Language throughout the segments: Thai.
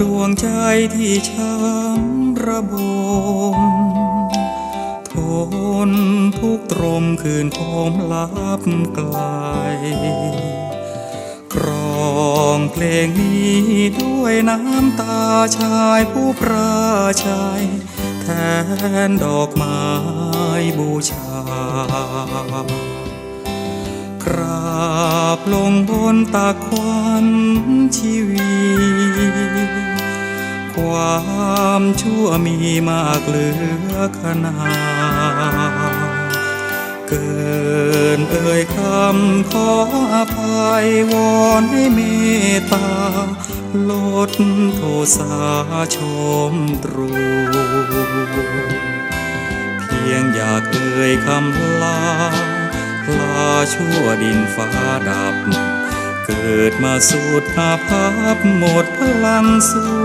ดวงใจที่ช้ำระบม ทนทุกตรมคืนคมลับไกลกรองเพลงนี้ด้วยน้ำตาชายผู้ปราชัยแทนดอกไม้บูชา บลงบนตาควันชีวีความชั่วมีมากเหลือขนาเกินเอ่ยคำขออภัยวอนให้เมตตา ลดโทสาชมตรู เพียงอยากเอ่ยคำลา ลาชั่วดินฟ้าดับ เกิดมาสูดอาภัพหมดพลังสู้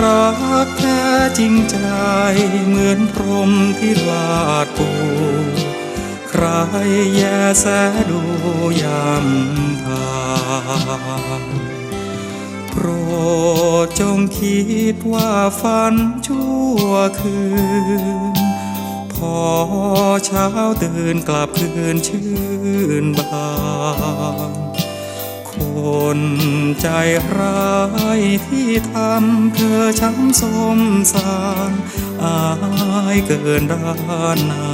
รักแท้จริงใจเหมือนพรมที่ลาดปูใครแย่แสดูยำพานโปรดจงคิดว่าฝันชั่วคืน ช้าตื่นกลับคืนชื่นบานคนใจร้ายที่ทำเธอช้ำสมสารอายเกินด้านนา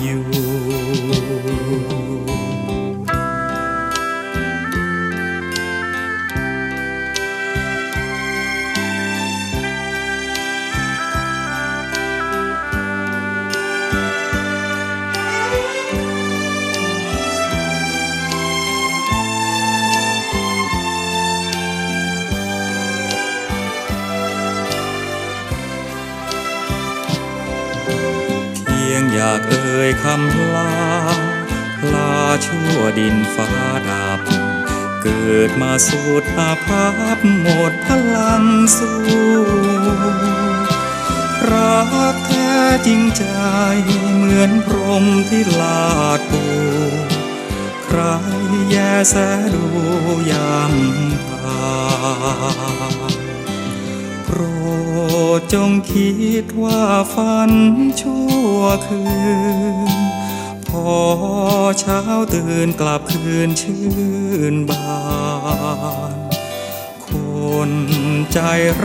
อยู่ อยากเอ่ยคำลา ลาชั่วดินฟ้าดับ เกิดมาสูดอาภัพหมดพลังสู้รักแท้จริงใจเหมือนพรหมที่ลาดปูใครแย่แสดูยำพาโปร ดจงคิดว่าฝันชั่วคืน พอเช้าตื่นกลับคืนชื่นบานคนใจ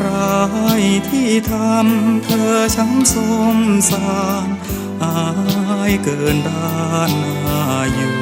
ร้ายที่ทำเธอช้ำสมสารอายเกินด้านาอยู่